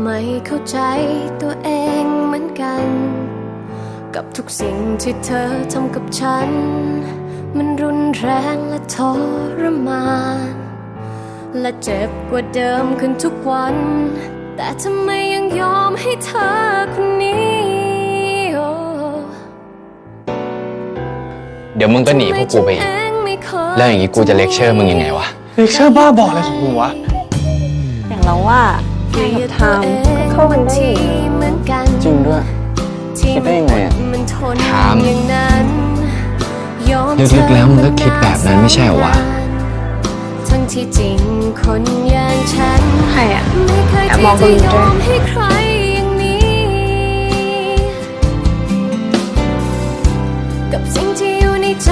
ไม่เข้าใจตัวเองเหมือนกัน กับทุกสิ่งที่เธอทำกับฉัน มันรุนแรงและทรมาน และเจ็บกว่าเดิมขึ้นทุกวัน แต่ทำไมยังยอมให้เธอคนนี้โอ้เดี๋ยวมึงก็หนีพวกกูไปอีก แล้วอย่างงี้กูจะเลคเชอร์มึงยังไงวะ เลคเชอร์บ้าบออะไรของมึงวะ อย่างเราว่า กี้กับไทม์ก็เข้ากันได้จริงด้วยคิดได้ยังไงอะถามลึกๆแล้วมึงก็คิดแบบนั้นไม่ใช่เหรอวะทั้งที่จริงคนอย่างฉันใครอะแอบมองคนอื่นด้วยกับสิ่งที่อยู่ในใจ